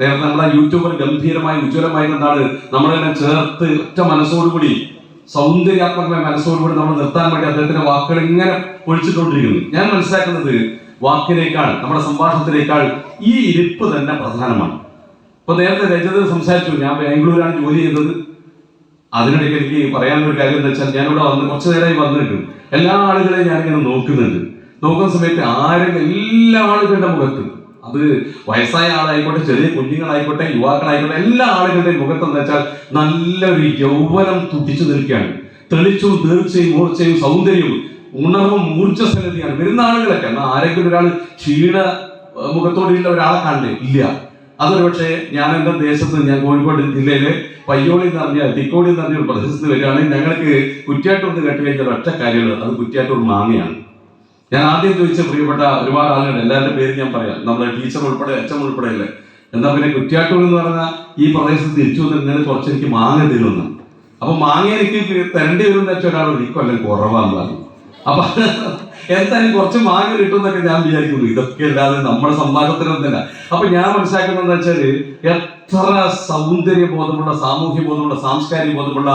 നേരത്തെ നമ്മുടെ യൂട്യൂബർ ഗംഭീരമായി ഉജ്ജ്വലമായി എന്താണ് നമ്മളെല്ലാം ചേർത്ത് ഒറ്റ മനസ്സോടുകൂടി സൗന്ദര്യാത്മകമായ മനസ്സോടുകൂടി നമ്മൾ നിർത്താൻ വേണ്ടി അദ്ദേഹത്തിന്റെ വാക്കുകൾ ഇങ്ങനെ പൊഴിച്ചിട്ടുകൊണ്ടിരിക്കുന്നു ഞാൻ മനസ്സിലാക്കുന്നത് വാക്കിനേക്കാൾ നമ്മുടെ സംഭാഷണത്തിനേക്കാൾ ഈ ഇരിപ്പ് തന്നെ പ്രധാനമാണ്. ഇപ്പൊ നേരത്തെ രജത് സംസാരിച്ചു ഞാൻ ബാംഗ്ലൂരാണ് ജോലി ചെയ്യുന്നത്. അതിനിടയ്ക്ക് എനിക്ക് പറയാനുള്ള ഒരു കാര്യം എന്താ വെച്ചാൽ ഞാനിവിടെ വന്ന് കുറച്ചു നേരമായി വന്നിട്ട് എല്ലാ ആളുകളെയും ഞാനിങ്ങനെ നോക്കുന്നുണ്ട്. നോക്കുന്ന സമയത്ത് ആരും എല്ലാ ആളുകളുടെ മുഖത്ത് അത് വയസ്സായ ആളായിക്കോട്ടെ ചെറിയ കുഞ്ഞുങ്ങളായിക്കോട്ടെ യുവാക്കളായിക്കോട്ടെ എല്ലാ ആളുകളുടെയും മുഖത്ത് എന്താ വെച്ചാൽ നല്ലൊരു യൗവനം തുടിച്ചു നിൽക്കുകയാണ്. തെളിച്ചും തീർച്ചയും മൂർച്ചയും സൗന്ദര്യവും ഉണർവും ഊർജസ്വലതയാണ് വരുന്ന ആളുകളൊക്കെ എന്നാൽ ആരെങ്കിലും ഒരാൾ ക്ഷീണ മുഖത്തോടെയുള്ള ഒരാളെ കാണണ്ടേ ഇല്ല. അതൊരു പക്ഷേ ഞാൻ എന്റെ ദേശത്ത് ഞാൻ കോഴിക്കോട് ജില്ലയിലെ പയ്യോളി എന്ന് പറഞ്ഞ തിക്കോടി എന്ന് പറഞ്ഞ ഒരു പ്രദേശത്ത് വരികയാണെങ്കിൽ ഞങ്ങൾക്ക് കുറ്റിയാട്ടൂർ കെട്ടി വെച്ച ഒറ്റ കാര്യമുള്ളത് അത് കുറ്റിയാട്ടൂർ മാങ്ങയാണ്. ഞാൻ ആദ്യം ചോദിച്ച പ്രിയപ്പെട്ട ഒരുപാട് ആളുകൾ എല്ലാവരുടെ പേര് ഞാൻ പറയാം. നമ്മുടെ ടീച്ചർ ഉൾപ്പെടെ അച്ഛൻ ഉൾപ്പെടെ അല്ലേ? എന്നാ പിന്നെ കുറ്റ്യാട്ടൂർ എന്ന് പറഞ്ഞാൽ ഈ പ്രദേശത്ത് തിരിച്ചു വന്ന് നിങ്ങൾ കുറച്ച് എനിക്ക് മാങ്ങ തരുമെന്ന്. അപ്പൊ മാങ്ങ എനിക്ക് തരേണ്ടി വരും എന്ന് ഒരാൾ ഈ കൊല്ലം കുറവാന്ന് പറഞ്ഞു. അപ്പൊ എന്തായാലും കുറച്ച് മാങ്ങ കിട്ടുമെന്നൊക്കെ ഞാൻ വിചാരിക്കുന്നു. ഇതൊക്കെ അല്ലാതെ നമ്മുടെ സംഭാഷണത്തിനൊന്നുമില്ല അപ്പൊ ഞാൻ മനസ്സിലാക്കുന്നത് വെച്ചാൽ എത്ര സൗന്ദര്യ ബോധമുള്ള സാമൂഹ്യ ബോധമുള്ള സാംസ്കാരിക ബോധമുള്ള